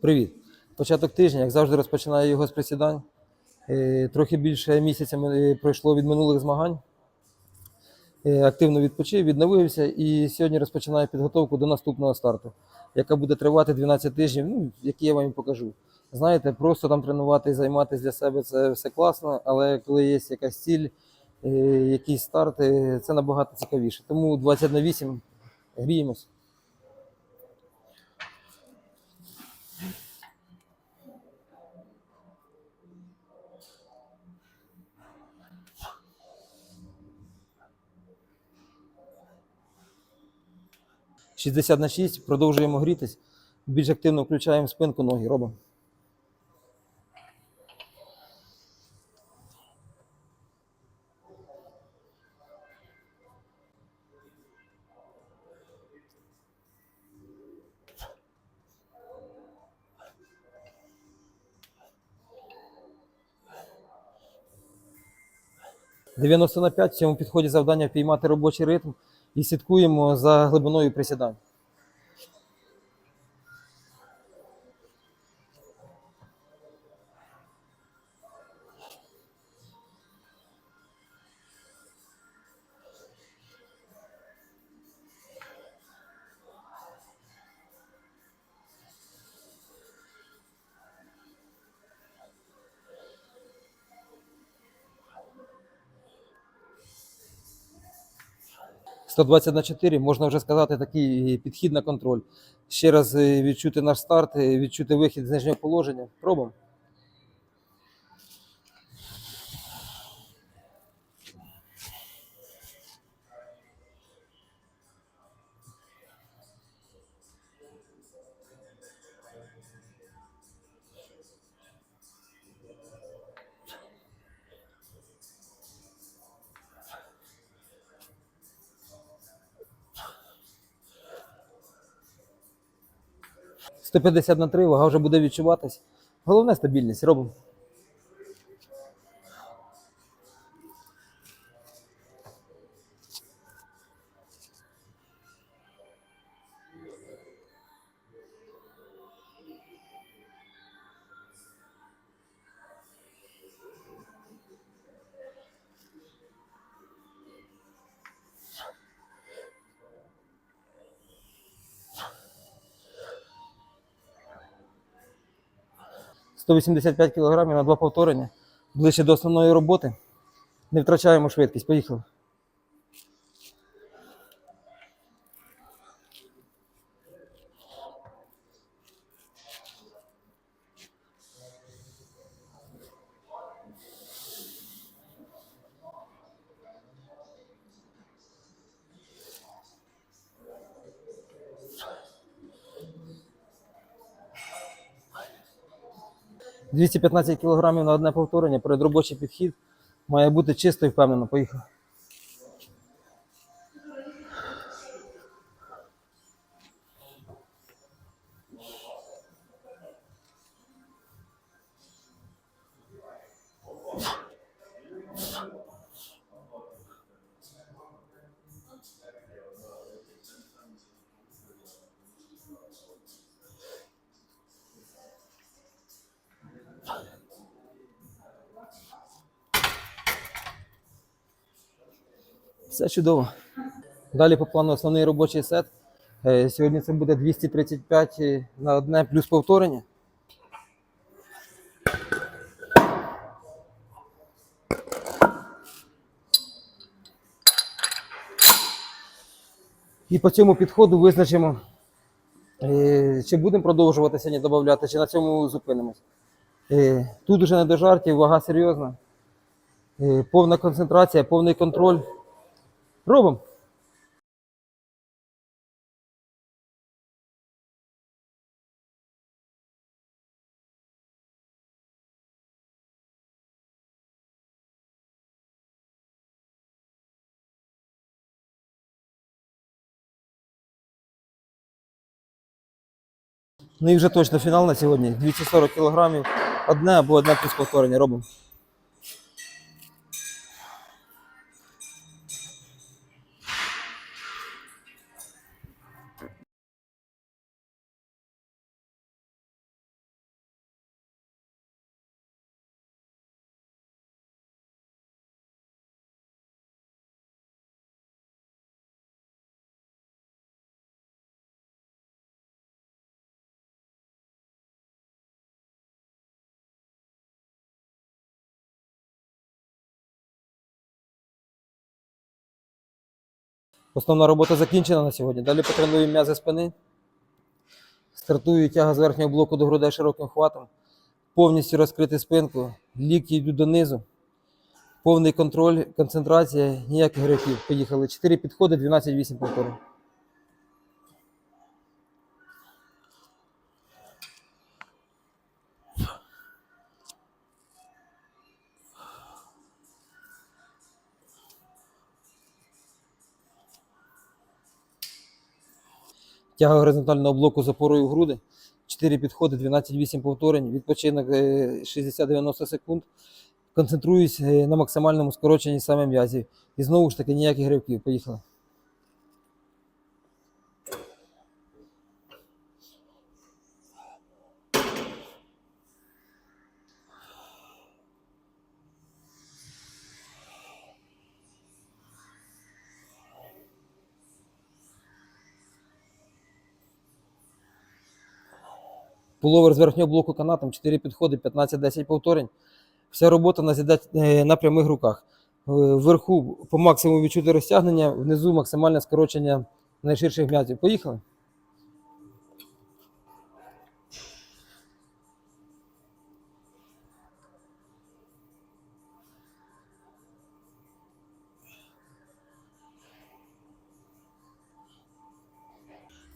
Привіт. Початок тижня, як завжди, розпочинаю його з присідань. Е, Трохи більше місяця пройшло від минулих змагань. Е, Активно відпочив, відновився і сьогодні розпочинаю підготовку до наступного старту, яка буде тривати 12 тижнів, ну, які я вам і покажу. Знаєте, просто там тренувати і займатися для себе це все класно, але коли є якась ціль, е, якийсь старт, е, це набагато цікавіше. Тому 20 на 8 гріємось. – 60 на 6, продовжуємо грітись. Більш активно включаємо спинку, ноги робимо. «90 на 5» в цьому підході завдання впіймати робочий ритм і слідкуємо за глибиною присідань. – 120 на 4, можна вже сказати, такий підхід на контроль. Ще раз е, відчути наш старт, е, відчути вихід з нижнього положення. Пробуємо. – 150 на 3, вага вже буде відчуватись. Головне стабільність. Робимо. – 185 кг на два повторення. Ближче до основної роботи. Не втрачаємо швидкість. Поїхали. – 215 кг на одне повторення. Передробочий підхід має бути чисто і впевнено. Поїхали. Все чудово. Далі по плану основний робочий сет. Е, Сьогодні це буде 235 на одне плюс повторення. І по цьому підходу визначимо, е, чи будемо продовжувати сьогодні додати, чи на цьому зупинимось. Е, Тут уже не до жартів, вага серйозна. Повна концентрація, повний контроль. Робимо. Ну і вже точно фінал на сьогодні. 240 кг, одне або одне плюс повторення робимо. Основна робота закінчена на сьогодні. Далі потренуємо м'язи спини. Стартую тяга з верхнього блоку до грудей широким хватом. Повністю розкрити спинку, лікті йдуть донизу. Повний контроль, концентрація, ніяких грехів. Поїхали. 4 підходи, 12-8 повторів. Тяга горизонтального блоку з опорою в груди. 4 підходи, 12-8 повторень, відпочинок е, 60-90 секунд. Концентруюсь е, на максимальному скороченні саме м'язів. І знову ж таки ніяких гривків. Поїхали. Пуловер з верхнього блоку канатом, 4 підходи, 15-10 повторень. Вся робота на, е, на прямих руках. Е, Вверху по максимуму відчути розтягнення, внизу максимальне скорочення найширших м'язів. Поїхали.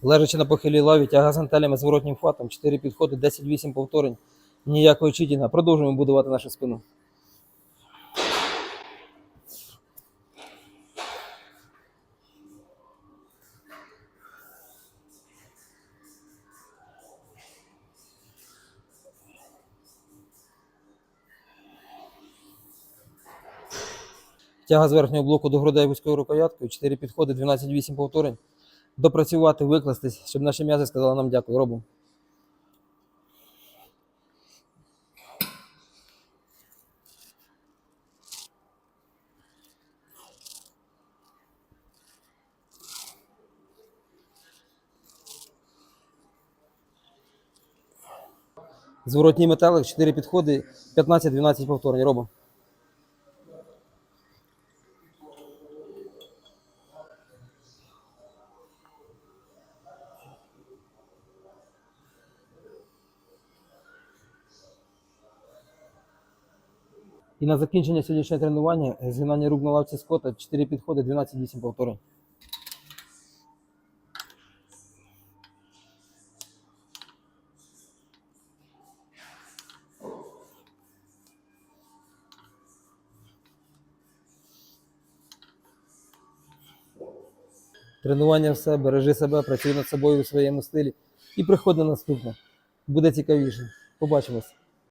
Лежачи на похилій лаві, тяга з гантелями з воротнім хватом, 4 підходи, 10-8 повторень. Ніякого читінга. Продовжуємо будувати нашу спину. Тяга з верхнього блоку до грудей вузькою рукояткою, 4 підходи, 12-8 повторень. Допрацювати, викластись, щоб наші м'язи сказали нам дякую. Робимо. Зворотній металик, 4 підходи, 15-12 повторень. Робимо. І на закінчення сьогоднішнього тренування е, згинання рук на лавці скота, 4 підходи, 12-8 повторень. Тренування все, бережи себе, працюй над собою у своєму стилі і приходь на наступне. Буде цікавіше. Побачимось.